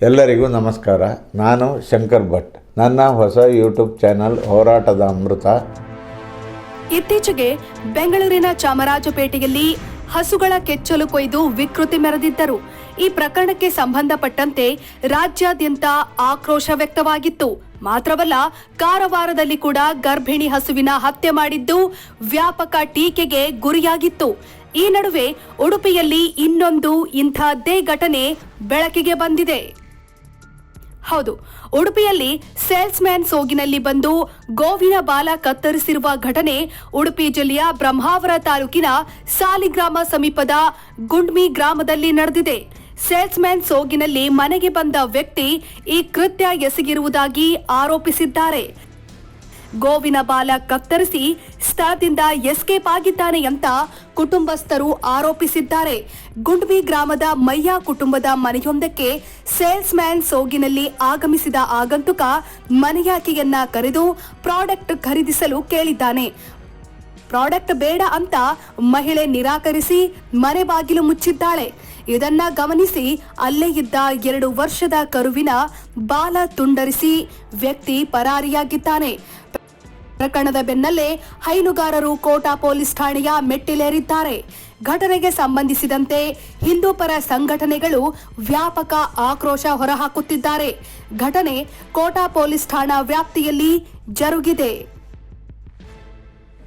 ಎಲ್ಲರಿಗೂ ನಮಸ್ಕಾರ. ನಾನು ಶಂಕರ್ ಭಟ್. ನನ್ನ ಹೊಸ ಯೂಟ್ಯೂಬ್ ಚಾನಲ್ ಹೋರಾಟದ ಅಮೃತ. ಇತ್ತೀಚೆಗೆ ಬೆಂಗಳೂರಿನ ಚಾಮರಾಜಪೇಟೆಯಲ್ಲಿ ಹಸುಗಳ ಕೆಚ್ಚಲು ಕೊಯ್ದು ವಿಕೃತಿ ಮೆರೆದಿದ್ದರು. ಈ ಪ್ರಕರಣಕ್ಕೆ ಸಂಬಂಧಪಟ್ಟಂತೆ ರಾಜ್ಯಾದ್ಯಂತ ಆಕ್ರೋಶ ವ್ಯಕ್ತವಾಗಿತ್ತು. ಮಾತ್ರವಲ್ಲ, ಕಾರವಾರದಲ್ಲಿ ಕೂಡ ಗರ್ಭಿಣಿ ಹಸುವಿನ ಹತ್ಯೆ ಮಾಡಿದ್ದು ವ್ಯಾಪಕ ಟೀಕೆಗೆ ಗುರಿಯಾಗಿತ್ತು. ಈ ನಡುವೆ ಉಡುಪಿಯಲ್ಲಿ ಇನ್ನೊಂದು ಇಂಥದ್ದೇ ಘಟನೆ ಬೆಳಕಿಗೆ ಬಂದಿದೆ. ಹೌದು, ಉಡುಪಿಯಲ್ಲಿ ಸೇಲ್ಸ್ ಮ್ಯಾನ್ ಸೋಗಿನಲ್ಲಿ ಬಂದು ಗೋವಿನ ಬಾಲ ಕತ್ತರಿಸಿರುವ ಘಟನೆ ಉಡುಪಿ ಜಿಲ್ಲೆಯ ಬ್ರಹ್ಮಾವರ ತಾಲೂಕಿನ ಸಾಲಿಗ್ರಾಮ ಸಮೀಪದ ಗುಂಡ್ಮಿ ಗ್ರಾಮದಲ್ಲಿ ನಡೆದಿದೆ. ಸೇಲ್ಸ್ ಮ್ಯಾನ್ ಸೋಗಿನಲ್ಲಿ ಮನೆಗೆ ಬಂದ ವ್ಯಕ್ತಿ ಈ ಕೃತ್ಯ ಎಸಗಿರುವುದಾಗಿ ಆರೋಪಿಸಿದ್ದಾರೆ. ಗೋವಿನ ಬಾಲ ಕತ್ತರಿಸಿ ಸ್ಥಳದಿಂದ ಎಸ್ಕೇಪ್ ಆಗಿದ್ದಾನೆ ಅಂತ ಕುಟುಂಬಸ್ಥರು ಆರೋಪಿಸಿದ್ದಾರೆ. ಗುಂಡ್ಬಿ ಗ್ರಾಮದ ಮಯ್ಯ ಕುಟುಂಬದ ಮನೆಯೊಂದಕ್ಕೆ ಸೇಲ್ಸ್ ಮ್ಯಾನ್ ಸೋಗಿನಲ್ಲಿ ಆಗಮಿಸಿದ ಆಗಂತುಕ ಮನೆಯಾಕೆಯನ್ನ ಕರೆದು ಪ್ರಾಡಕ್ಟ್ ಖರೀದಿಸಲು ಕೇಳಿದ್ದಾನೆ. ಪ್ರಾಡಕ್ಟ್ ಬೇಡ ಅಂತ ಮಹಿಳೆ ನಿರಾಕರಿಸಿ ಮನೆ ಬಾಗಿಲು ಮುಚ್ಚಿದ್ದಾಳೆ. ಇದನ್ನ ಗಮನಿಸಿ ಅಲ್ಲೇ ಇದ್ದ ಎರಡು ವರ್ಷದ ಕರುವಿನ ಬಾಲ ತುಂಡರಿಸಿ ವ್ಯಕ್ತಿ ಪರಾರಿಯಾಗಿದ್ದಾನೆ. ಪ್ರಕರಣದ ಬೆನ್ನಲ್ಲೇ ಹೈನುಗಾರರು ಕೋಟಾ ಪೊಲೀಸ್ ಠಾಣೆಯ ಮೆಟ್ಟಿಲೇರಿದ್ದಾರೆ. ಘಟನೆಗೆ ಸಂಬಂಧಿಸಿದಂತೆ ಹಿಂದೂಪರ ಸಂಘಟನೆಗಳು ವ್ಯಾಪಕ ಆಕ್ರೋಶ ಹೊರಹಾಕುತ್ತಿದ್ದಾರೆ. ಘಟನೆ ಕೋಟಾ ಪೊಲೀಸ್ ಠಾಣಾ ವ್ಯಾಪ್ತಿಯಲ್ಲಿ ಜರುಗಿದೆ.